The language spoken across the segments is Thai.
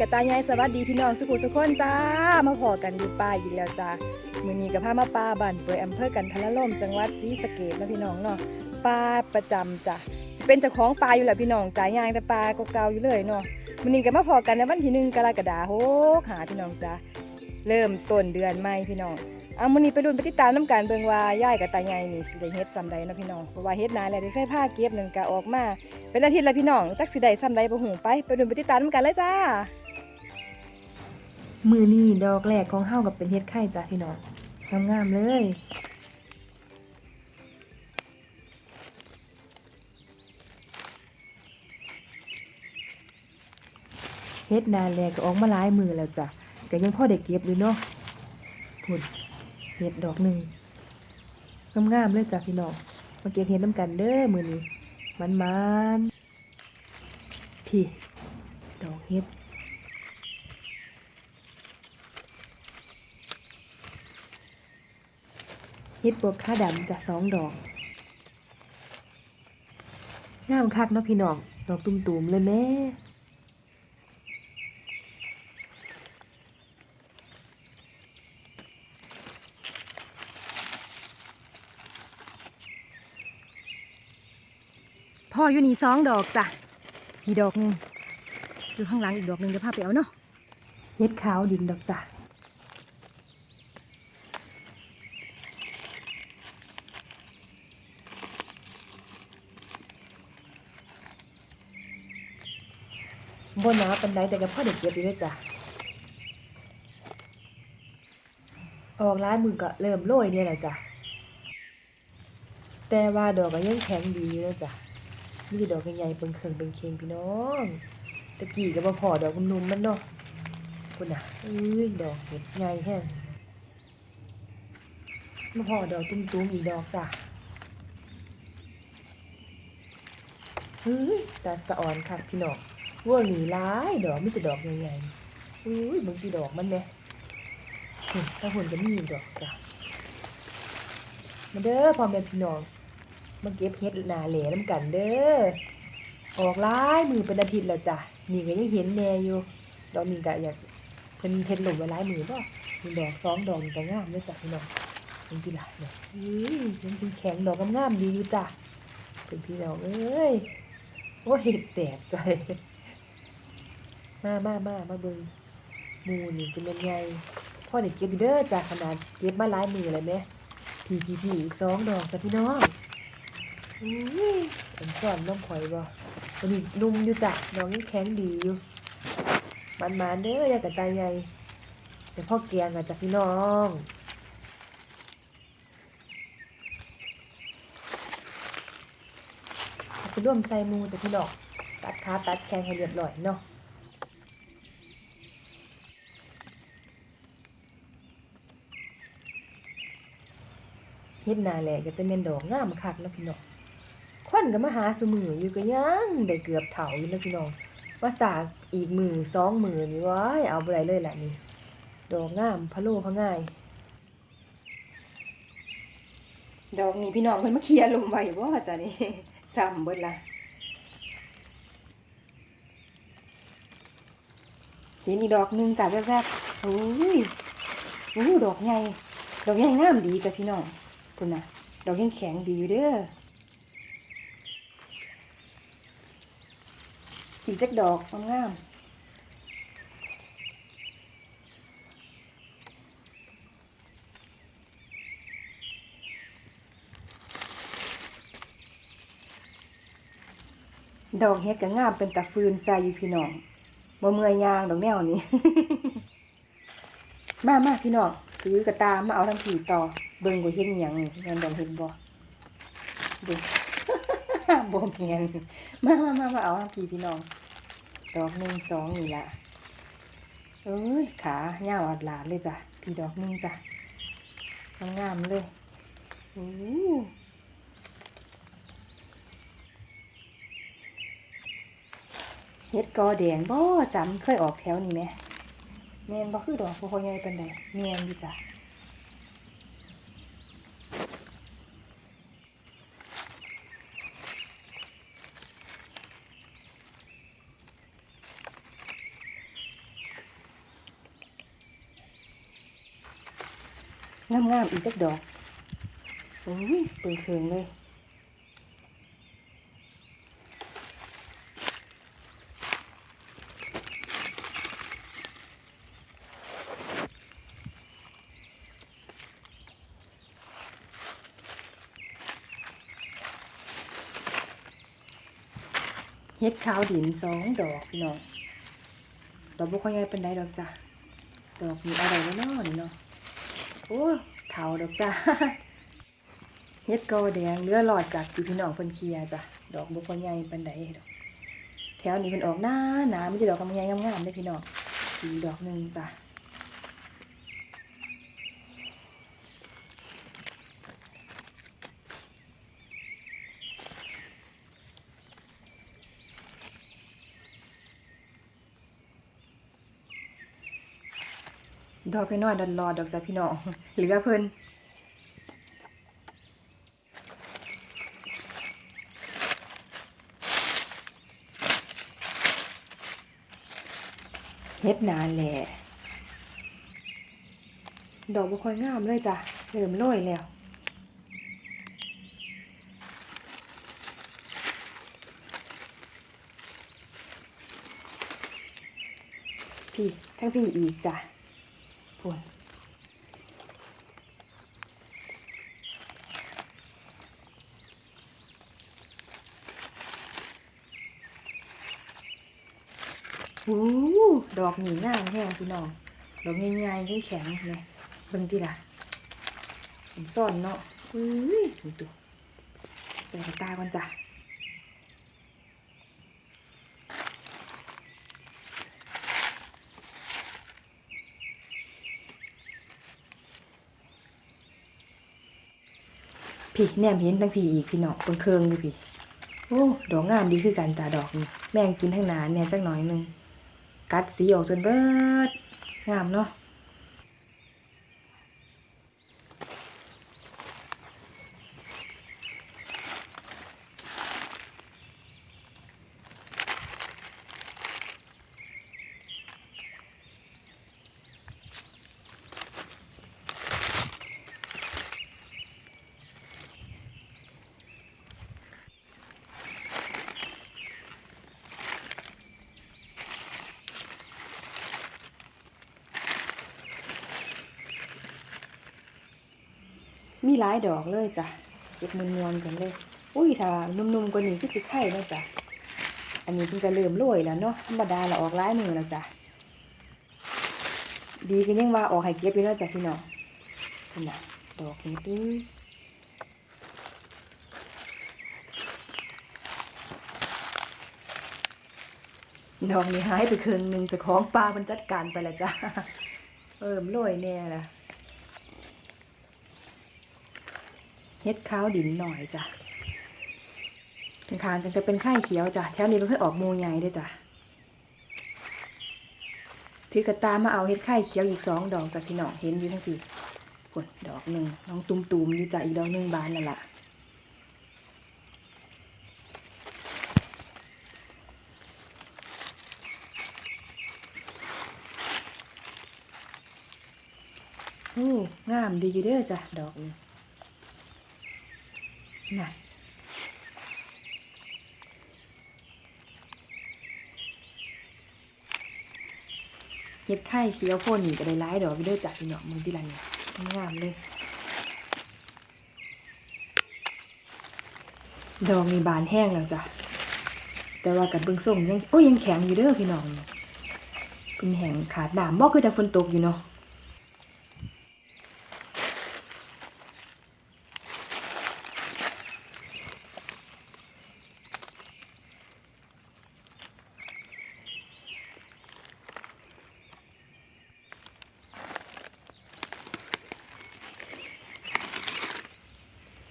กระตายยายสวัสดีพี่น้องสุขุสุขคนจ้า มาพอกันอยู่ป่าอีกแล้วจ้ามือนี้ก็พามาป่าบ้านเปื่อยอำเภอกันทละล่มจังหวัดศรีสะเกษนะพี่น้องเนาะป่าประจำจ้ะเป็นเจ้าของป่าอยู่แหละพี่น้องจ่ายยางแต่ป่าเก่าๆอยู่เลยเนาะมื้อนี้ก็มาพอกันในวันที่หนึ่งกรกฎาคมหาพี่น้องจ้าเริ่มต้นเดือนใหม่พี่น้องเอามือนี้ไปรุ่นไปติดตามน้ำกันเบิงว่ายายกับตายายนี่สิได้เฮ็ดซำใดนะพี่น้องเพราะว่าเฮ็ดนานแล้วได้เคยพาเก็บหนึงก็ออกมา เป็นอาทิตย์แล้วพี่น้องจักสิได้ซ้ำใดบ่หูไปไปดูไปติดตามกันเลยจ้า มือนี่ดอกแรกของเฮากับเป็นเฮ็ดไข่จ้ะพี่น้องงามๆเลยเฮ็ดนานแล้วก็ออกมาหลายมือแล้วจ้ะก็ยังพ่อได้เก็บอยู่เนาะพุ่นเฮ็ดดอกหนึ่งงามๆเลยจ้ะพี่น้องมาเก็บเฮ็ดน้ำกันเด้อมือนี้มันมันพี่ ดอกเฮ็ด เฮ็ดบวกข้าดำจะสองดอกงามคักเนาะพี่น้องดอกตุ่มๆเลยแม่พ่ออยู่นี่สองดอกจ้ะพี่ดอกหนึงอยู่ข้างหลังอีกดอกหนึงจะพาไปเอาเนาะเฮ็ดขาวดินดอกจ้ะ บนหนาปันไดแต่กับพ่อเด็กเก็บอยู่ด้วยจ้ะออกร้ายมือก็เริ่มโรยเนี่ยแหละจ้ะแต่ว่าดอกก็ยังแข็งดีอยู่เลยจ้ะนี่ดอกใหญ่ๆเป็นเคิงเป็นเคียงพี่น้องตะกี้ก็บ่พอดอกนุ่มๆมันเนาะคุณน่ะเอ้ยดอกเห็ดใหญ่แห้งมาพอดอกตุ้มๆอีกดอกจ้ะเฮ้ยตาสะอ่อนค่ะพี่น้อง ว่าหนีร้ายดอกไมีแต่ดอกใหญ่ๆอุ้ยบางทีดอกมันเนี่ยถ้าหุ่นก็มีดอกจ้ะมาเด้อพ่อแม่พี่น้องมาเก็บเฮ็ดนาเหล่น้ำกันเด้อออกหลายมือเป็นอาทิตย์แล้วจ้ะนี่ก็ยังเห็นแน่อยู่ดอกนี้ก็อยากเพิ่นเฮ็ดหลงไว้หลายมือบ่มีดอกสองดอกนี่ก็งามเลยจ้ะพี่น้องเป็นพี่หลานเนี่ยอุ้ยเป็นแข็งดอกงามๆดีอยู่จ้ะเป็นพี่น้องเอ้ยโอ้ยแตกใจ มามามามาเบิ่งหมูนี่จะเป็นไงพ่อได้เก็บเด้อจ้ะขนาดเก็บมาหลายมือเลยแม่พี่พี่พี่อีกสองดอกจ้ะพี่น้องอุ้ยเป็นก่อนน้องข่อยบ่วันนี้นุ่มอยู่จ้ะน้องยังแข็งดีอยู่มันมาเด้ออยากกระตายใหญ่เดี๋ยวพ่อเกียงอะจ้ะพี่น้องเอาไปร่วมใส่มูจ้ะพี่น้องตัดขาตัดแขนให้เรียบร้อยเนาะ เฮ็ดนาแหละก็จะเป็นดอกงามคักนะพี่น้องควันก็มาหาสมืออยู่ก็ยังได้เกือบเถาอยู่แล้วพี่น้องว่าสากอีกมือสองมือนี่ว้ายเอาบ่ได้เลยแหละนี่ดอกงามพะโลพะง่าย ดอกนี้พี่น้องเพิ่นมาเคลียร์ลมไว้บ่จ้ะนี่ซ้ำเบิดละเห็นอีกดอกหนึงจ้ะแวบๆโอ้ยโอ้ดอกใหญ่ดอกใหญ่งามดีจ้ะพี่น้อง พุ่นนะดอกยังแข็งดีอยู่เด้ออีกจักดอกงามดอกเฮ็ดก็งามเป็นตะฟืนใส่อยู่พี่น้องบ่เมื่อยยางดอกแนวนี้ มามาพี่น้องถือกระตามาเอาทั้งผีต่อ เบิ่งบ่เฮ็ดหยังนี่งานดอกเฮ็ดบ่ดูบ่แม่นมามามามาเอาทั้งผีพี่น้องดอกหนึ่งสองนี่ละเอ้ยขาเงาวอัดหลาดเลยจ้ะพี่ดอกหนึ่งจ้ะงามเลยอู้เฮ็ดกอแดงบ่จำเคยออกแถวนี้ไหมแม่นบ่คือดอกบ่ค่อยใหญ่ปานใดแม่นอยู่จ้ะ งามอีกจักดอกโอ้ยเปิงเคืองเลยเฮ็ดขาวดินสองดอกพี่น้องดอกบ่ค่อยใหญ่ปานใดดอกจ้ะดอกนี้อะไรวะเนาะนี่เนาะโอ้ เขาดอกจ้าเฮ็ดโกแดงเลือหลอดจากจีพี่น้องเพิ่นเคลียจ้ะดอกบุค่อใหญ่ปันใดดอกแถวนี้เพิ่นออกหน้าหนามีแต่ดอกกำใหญ่งามๆได้พี่น้องสีดอกหนึ่งจ้ะ ดอกน้อยดอนรอดอกจ้ะพี่น้องเหลือเพิ่นเฮ็ดนานแหละดอกบ่ค่อยงามเลยจ้ะเริ่มโรยแล้วพี่ทั้งพี่อีกจ้ะ พุ่นโอ้ดอกหนีงาแห้งพี่น้อง ดอกใหญ่ๆแข็งๆเลยเบิ่งติล่ะเป็นซ่อนเนาะอุ้ยดูดูใส่กระตาก่อนจ้ะ พี่แนมเห็นทั้งพี่อีกพี่น้องเปิงเคืองอยู่พี่โอ้ดอกงามดีคือกันจ่าดอกนี่แม่งกินทั้งหนาเนี่ยจักหน่อยหนึงกัดสีออกจนเบิดงามเนาะ มีหลายดอกเลยจ้ะเก็บมวนๆกันเลย อุ้ยถ้านุ่มๆกว่านี้คือสิไข่นะจ้ะอันนี้เพิ่งจะเริ่มโรยแล้วเนาะธรรมดาเราออกหลายมือแล้วจ้ะดีกันยังว่าออกให้เก็บอยู่เนาะจ้ะพี่น้องนี่นะดอกนี้ตื้อดอกนี้หายไปครึ่งหนึ่งจะของปลามันจัดการไปแล้วจ้ะเอิ่มโรยแน่ละ เฮ็ดข้าวดินหน่อยจ้ะข้างๆกันจะเป็นไข่เขียวจ้ะแถวนี้มันเคยออกมูใหญ่ด้วยจ้ะถือกระตามาเอาเฮ็ดไข่เขียวอีกสองดอกจ้ะพี่น้องเห็นอยู่ทั้งทีผลดอกหนึ่งน้องตุ้มๆอยู่จ้ะอีกดอกหนึ่งบานนั่นละโอ้งามดีอยู่เด้อจ้ะดอกนี้ น่ะเฮ็ดไข่เคี้ยวโพนนี่ก็ได้ร้ายดอกไปด้วยจ้ะพี่น้องมือที่ไรเนี่ยงามเลย ดอกมีบานแห้งแล้วจ้ะ แต่ว่ากับเบื้องส่งยังโอ้ยยังแข็งอยู่เด้อพี่น้องเป็นแห้งขาดน้ำบ่คือจากฝนตกอยู่เนาะ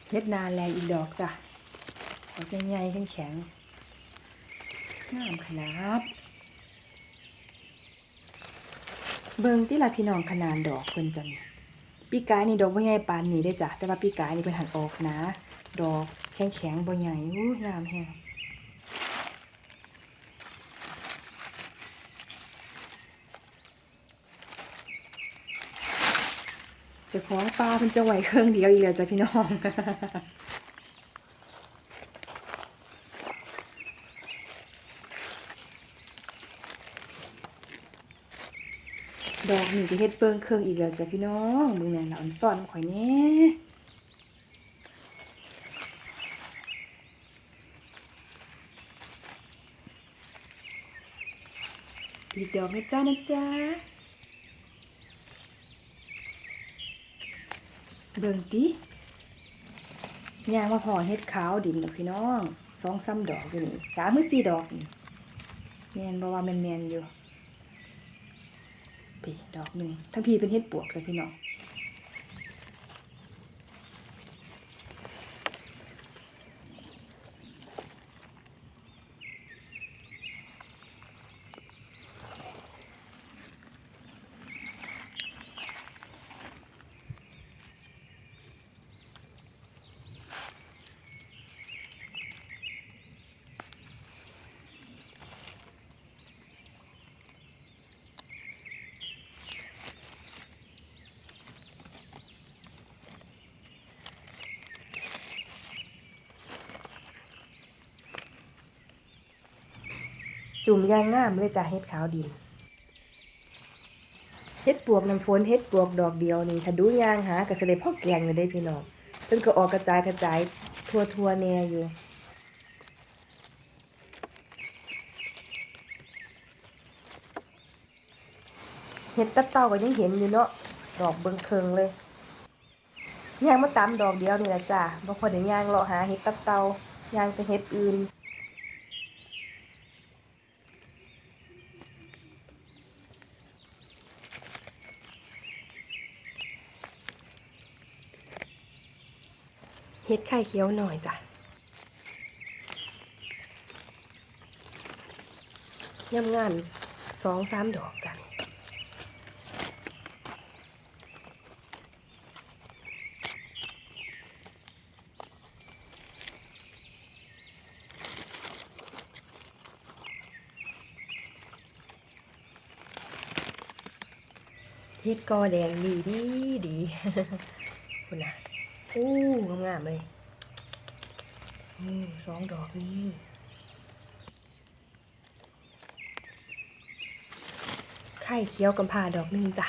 เฮ็ดนานแลอีกดอกจ้ะดอกใหญ่ๆแข็งๆงามขนาด เบิ่งที่ละพี่น้องขนาดดอกเพิ่นจังปีกายนี่ดอกบ่ใหญ่ปานนี้ได้จ้ะแต่ว่าปีกายนี่เพิ่นหันออกนะ ดอกแข็งๆบ่ใหญ่อู้งามแฮง จะของปลาเพิ่นจะไหวเครื่องเดียวอีกแล้วจ้ะพี่น้องดอกนี่จะเฮ็ดเปิงเครื่องอีกแล้วจ้ะพี่น้องมึงแม่นละอันซ่อนข่อยแหน่อีกดอกนะจ้านะจ๊ะ เบิ่งติย่างมาพอเฮ็ดขาวดินดอกพี่น้องสองซ้ำดอกอยู่นี่สามหรือสี่ดอกนี่แม่นบ่ว่าแม่นอยู่พี่ดอกหนึ่งทั้งพี่เป็นเห็ดปวกจ้ะพี่น้อง จุ่มยางงามเลยจ้ะเห็ดขาวดินเห็ดปวกน้ำฝนเห็ดปวกดอกเดียวนี่ถ้าดูยางหากระเสได็พ่อแกงเลยได้พี่น้องเพิ่นก็ออกกระจายกระจายทั่วทั่วแนวอยู่เห็ดตับเต่าก็ยังเห็นอยู่เนาะดอกเบิงเคิงเลยย่างมาตามดอกเดียวนี่แหละจ้ะบ่พอได้ย่างเลาะหาเห็ดตับเต่าย่างไปเห็ดอื่น เห็ดไข่เคี้ยวหน่อยจ้ะย่ำงานสองสามดอกจ้ะเฮ็ดกอแดงดีดีดีคุณนะ อู้งามเลยอืมสองดอกนี้ไข่เคี้ยวกำพาดอกหนึ่งจ้ะ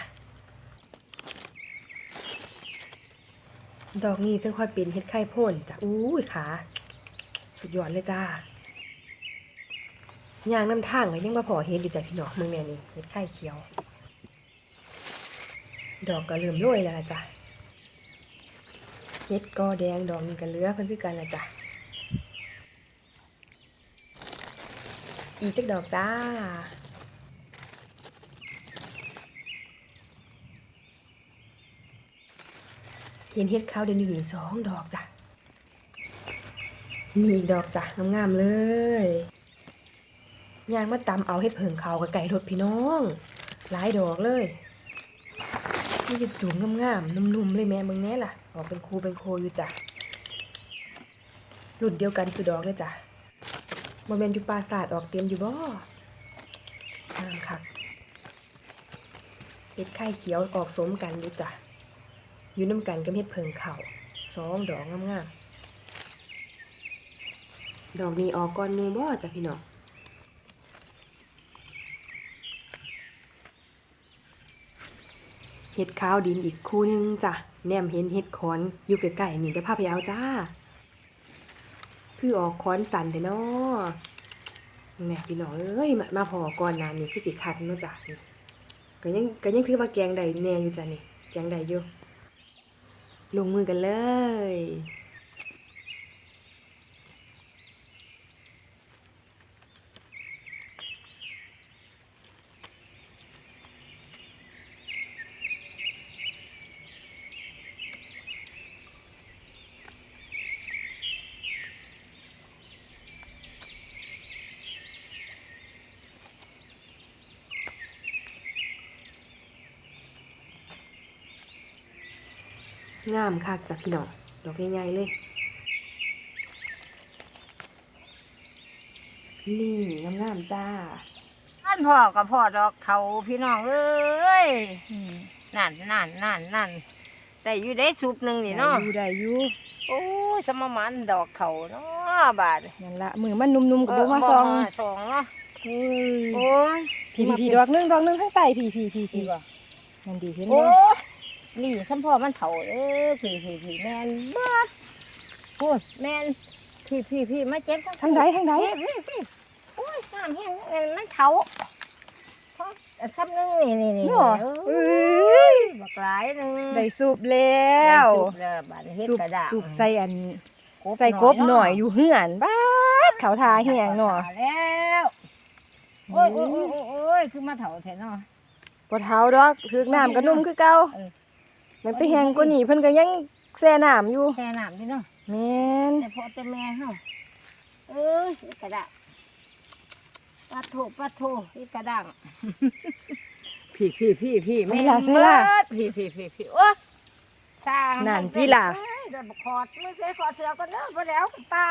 ดอกนี้จึงค่อยเป็นเฮ็ดไข่พ่นจ้ะ อู้ยขาสุดยอดเลยจ้ายางน้ำทางก็ยังมาพอเฮ็ดอยู่จ้ะพี่น้องมือแม่นี่เฮ็ดไข่เคี้ยว ดอกก็เริ่มโรยแล้วจ้ะ เฮ็ดกอแดงดอกนี้กันเหลือเพิ่นคือกันละจ้ะ อีกจักดอกจ้า เห็นเฮ็ดขาวเด่นอยู่นี่สองดอกจ้ะ นี่อีกดอกจ้ะงามๆเลยยางมาตำเอาเฮ็ดเผิงเขากับไก่รถพี่น้อง หลายดอกเลยนี่จะจุ่มงามๆนุ่มๆเลยแม่มึงแน่ล่ะ ออกเป็นคูเป็นโคอยู่จ้ะรุ่นเดียวกันคือดอกเลยจ้ะโมเมนอยู่ปราสาทออกเต็มอยู่บ่งามคักเห็ดไข่เขียวออกสมกันอยู่จ้ะอยู่น้ำกันกับเห็ดเพิงเข่าสองดอกงามๆดอกนี้ออกก่อนมูบ่จ้ะพี่น้อง เห็ดขาวดินอีกคู่หนึงจ้ะแนมเห็นเห็ดขอนอยู่ใกล้ๆนี่จะพาไปเอาจ้า คือออกขอนสันเด้เนาะแหม่พี่น้องเอ้ยมามาพอก่อนนานนี่คือสิคัดเนาะจ้ะนี่ก็ยังก็ยังคือว่าแกงใดแน่อยู่จ้ะนี่แกงใดอยู่ลงมือกันเลย งามคักจ้ะพี่น้องดอกใหญ่ๆเลย นี่งามๆจ้าท่านพ่อกับพ่อดอกเขาพี่น้องเอ้ยอืมนั่นนั่นนั่นนั่นแต่อยู่ได้ซุปหนึงนี่เนาะได้อยู่ได้อยู่โอ้ยสมมันดอกเขาเนาะบาดนั่นละมือมันนุ่มๆก็บ่มาซองสองเนาะโอ้ยโอ้ยพี่พี่พี่ดอกหนึงดอกหนึงข้างใต้พี่พี่พี่พี่พี่บ่นั่นดีเห็นโอ้บ่ ยนี่สัมพ่อมันเฒ่าเด้อพี่พี่พี่แม่นบ่โอ้ยแม่นพี่พี่พี่มาเจ็บทางใดทางใดพี่พี่พี่โอ้ยน้ำแห้งเงินมันเฒ่าเพราะซ้ำนึงนี่นี่นี่เนาะเอเอ้อยบักหลายหนึงได้สูบแล้วได้สุกแล้วบาดนี้เฮ็ดสูบกระดาษสูบใส่อันใส่กบหน่อยอยู่เฮือนบ้าดเขาทาแหงเนาะแล้วโอ้ยโอ้ยโอ้ยโอ้ยโอ้ยคือมาเฒ่าแท้เนาะบ่เท้าดอกถึกน้ำก็นุ่มคือเก่าเออ มันไปแหงกว่านี้เพิ่นก็ยังแช่น้ำอยู่แช่น้ำดิเนาะแม่นแต่พอแต่แม่เฮาเอ้ยอีกระดาษปัดโถปัดโถอีกระดังพี่พี่พี่พี่ใส่ล่ะใส่ล่ะพี่พี่พี่พี่โอ้สร้างนั่นพี่ล่ะ เอ้ยเดินมาขอดมือเสียขอดเสือก็เด้อพอแล้วตา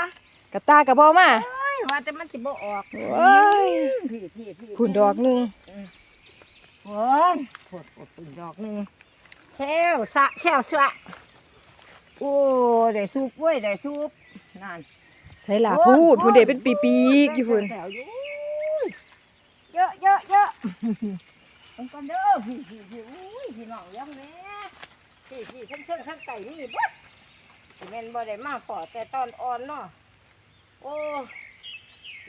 กระตากระบ่มาเอ้ยว่าแต่มันสิบ่ออกโอ้ยพี่พี่พี่ผุ่นดอกหนึง โอ้ยปวดปวดปวดดอกหนึง แช่วสะแช่วสะโอ้ได้ซุปเว้ยได้ซุปนั่นใส่ล่ะพูดพูดเด็เป็นปีกๆอยู่พุ่นเยอะเยอะเยอะมันก็เด้อพี่พี่พี่อุ้ยพี่น้องยังแม่พี่พี่ทั้งเชิงทั้งไก่นี่บุ๊ดแม่นบ่ได้มาขอแต่ตอนอ่อนเนาะโอ้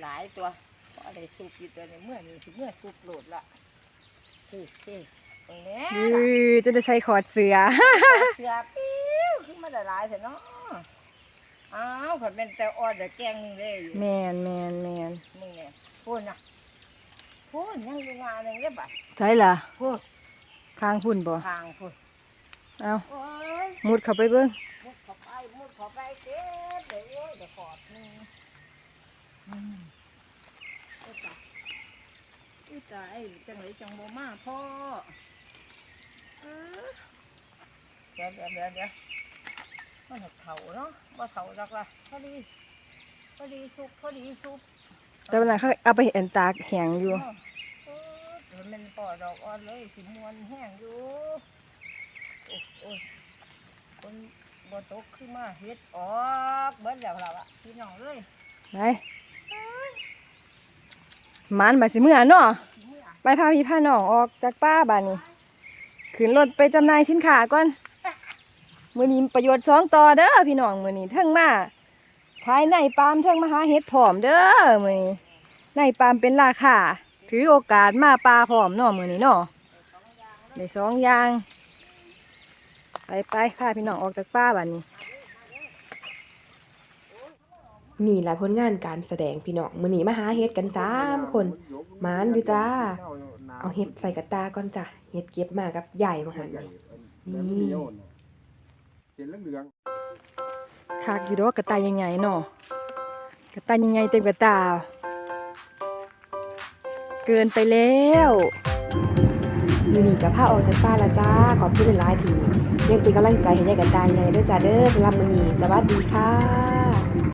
หลายตัวพอได้ซุปอยู่ตัวนี้เมื่อนี้สิเมื่อซุปโหลดละพี่พี่ ตรงนี้อือจะได้ใส่ขอดเสือ เสือปิ้วคือมันได้หลายเถอะเนาะอ้าวขอเป็นแต่อ่อนแต่แกงนึงเลยอยู่แมนแมนแมนมึงเนี่ยพูดนะพูดยังอยู่งานหนึ่งได้บัดใช่ล่ะพูดข้างพุ่นบ่ทางพูดเอาโอ้ยมุดเข้าไปเบิ่งมุดเข้าไปมุดเข้าไปเก็บเดี๋ยวโอ้ยเดี๋ยวขอดหนึงอืมอุ้ยตายอุ้ยตายจังไรจังโมมาพ่อ เออเดี๋ยวเดี๋ยวเดี๋ยวเดี๋ยวมันเถาเนาะบ่เถาจักละพอดีพอดีสุกพอดีสุกแต่วันนั้นเขาเอาไปเห็นตากแห้งอยู่เออเดี๋ยวมันปอดอกอ่อนเลยสิมวนแห้งอยู่โอ้โอ้ยคนบ่ตกขึ้นมาเฮ็ดออกเบิดแล้วล่ะวะพี่น้องเลยไปหมันบาสิเมื่อเนาะสิเมื่อไปพาพี่พาน้องออกจากป้าบ้านนี้ ขึ้นรถไปจำหน่ายสินค้าก่อนมือนี้ประโยชน์สองต่อเด้อพี่น้องมือนี้เทิงมาภายในปาล์มเทิงมหาเฮ็ดพร้อมเด้อมือนี้ในปาล์มเป็นราคาถือโอกาสมาปลาพร้อมเนาะมือนี้เนาะได้สองอย่าง ไปไปพาพี่น้องออกจากป้าบ้านนี้นี่แหละผลงานการแสดงพี่น้องมือนี้มาหาเฮ็ดกันสามคนมานอยู่จ้า เอาเฮ็ดใส่กระตาก่อนจ้ะเฮ็ดเก็บมากับใหญ่มาหันนี่นี่เห็นเหลืองคักอยู่ดอกกระตายใหญ่ๆเนาะกระตายใหญ่ๆเต็มกระตา เกินไปแล้วมื้อนี้ก็พาออกจากป้านและจ้า ขอบคุณหลายๆทียังเป็นกำลังใจให้ยายกระตายใหญ่ด้วยจ้าเด้อสำหรับมื้อนี้สวัสดีค่ะ